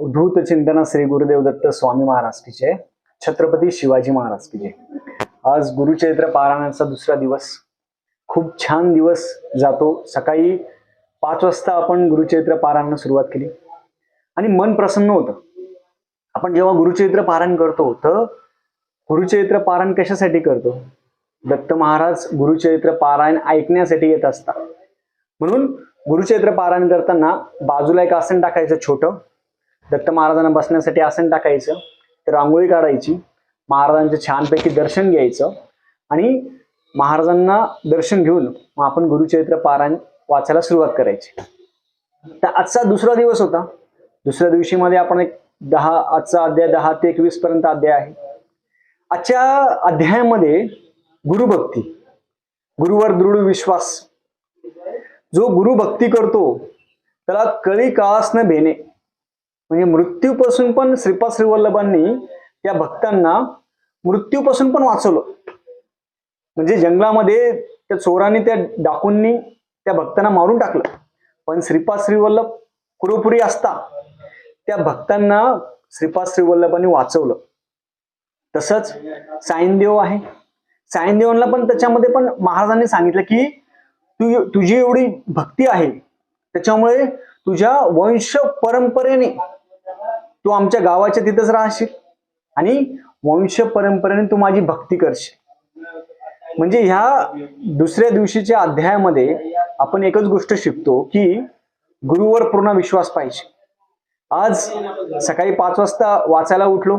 उद्धूत चिंतन श्री गुरुदेव दत्त स्वामी महाराज की जय छत्रपती शिवाजी महाराज की जय आज गुरुचैत्र पारायणाचा दुसरा दिवस. खूप छान दिवस जातो. सकाळी पाच वाजता आपण गुरुचैत्र पारायणाला सुरुवात केली. आणि मन प्रसन्न होतं. आपण जेव्हा गुरुचैत्र पारायण करतो तर गुरुचैत्र पारायण कशासाठी करतो? दत्त महाराज गुरुचैत्र पारायण ऐकण्यासाठी येत असतात. म्हणून गुरुचैत्र पारायण करताना बाजूला एक आसन टाकायचं छोटं. दत्त महाराजांना बसण्यासाठी आसन टाकायचं तर रांगोळी काढायची महाराजांचं छानपैकी दर्शन घ्यायचं आणि महाराजांना दर्शन घेऊन मग आपण गुरुचरित्र पारायण वाचायला सुरुवात करायची. तर आजचा दुसरा दिवस होता. दुसऱ्या दिवशी मध्ये आपण एक दहा आजचा अध्याय दहा ते एकवीस पर्यंत अध्याय आहे. आजच्या अध्यायामध्ये गुरुभक्ती गुरुवर दृढ विश्वास. जो गुरुभक्ती करतो त्याला कळी काळास न भेणे म्हणजे मृत्यूपासून पण श्रीपाद श्रीवल्लभांनी त्या भक्तांना मृत्यूपासून पण वाचवलं. म्हणजे जंगलामध्ये त्या चोरांनी त्या डाकूंनी त्या भक्तांना मारून टाकलं. पण श्रीपाद श्रीवल्लभ पुरोपुरी असता त्या भक्तांना श्रीपाद श्रीवल्लभांनी वाचवलं. तसंच सायनदेव आहे. सायनदेवांना पण त्याच्यामध्ये पण महाराजांनी सांगितलं की तू तुझी एवढी भक्ती आहे. त्याच्यामुळे तुझ्या वंश परंपरेने तू आमच्या गावाच्या तिथंच राहशील. आणि वंश परंपरेने तू माझी भक्ती करशील. म्हणजे ह्या दुसऱ्या दिवशीच्या अध्यायामध्ये आपण एकच गोष्ट शिकतो की गुरुवर पूर्ण विश्वास पाहिजे. आज सकाळी पाच वाजता वाचायला उठलो.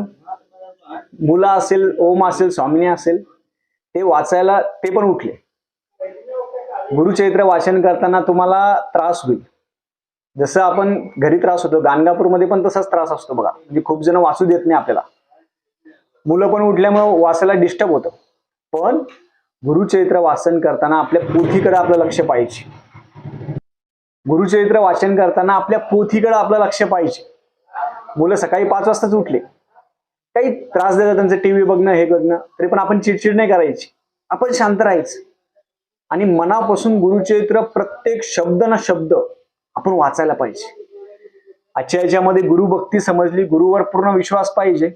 मुला असेल ओम असेल स्वामिनी असेल ते वाचायला ते पण उठले. गुरुचरित्र वाचन करताना तुम्हाला त्रास होईल. जसं आपण घरी त्रास होतो गाणगापूरमध्ये पण तसाच त्रास असतो बघा. म्हणजे खूप जण वाचू देत नाही आपल्याला. मुलं पण उठल्यामुळे वाचायला डिस्टर्ब होतं. पण गुरुचरित्र वाचन करताना आपल्या पोथीकडे आपलं लक्ष पाहिजे. गुरुचरित्र वाचन करताना आपल्या पोथीकडे आपलं लक्ष पाहिजे. मुलं सकाळी पाच वाजताच उठले. काही त्रास देतात त्यांचं टीव्ही बघणं हे बघणं तरी पण आपण चिडचिड नाही करायची. आपण शांत राहायचं. आणि मनापासून गुरुचरित्र प्रत्येक शब्द ना शब्द आपण वाचायला पाहिजे. आजच्या याच्यामध्ये गुरुभक्ती समजली गुरुवर पूर्ण विश्वास पाहिजे.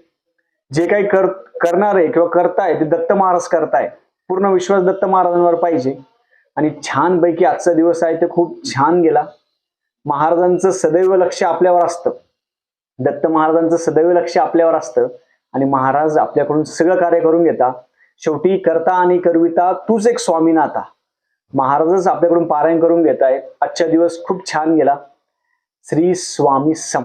जे काही कर करणार आहे किंवा करताय ते दत्त महाराज करताय पूर्ण विश्वास दत्त महाराजांवर पाहिजे. आणि छानपैकी आजचा दिवस आहे ते खूप छान गेला. महाराजांचं सदैव लक्ष आपल्यावर असतं. दत्त महाराजांचं सदैव लक्ष आपल्यावर असतं. आणि महाराज आपल्याकडून सगळं कार्य करून घेता. शेवटी करता आणि करविता तूच एक स्वामीनाथा. महाराजच आपल्याकडून पारायण करून घेत आहेत आजचा दिवस खूप छान गेला. श्री स्वामी सम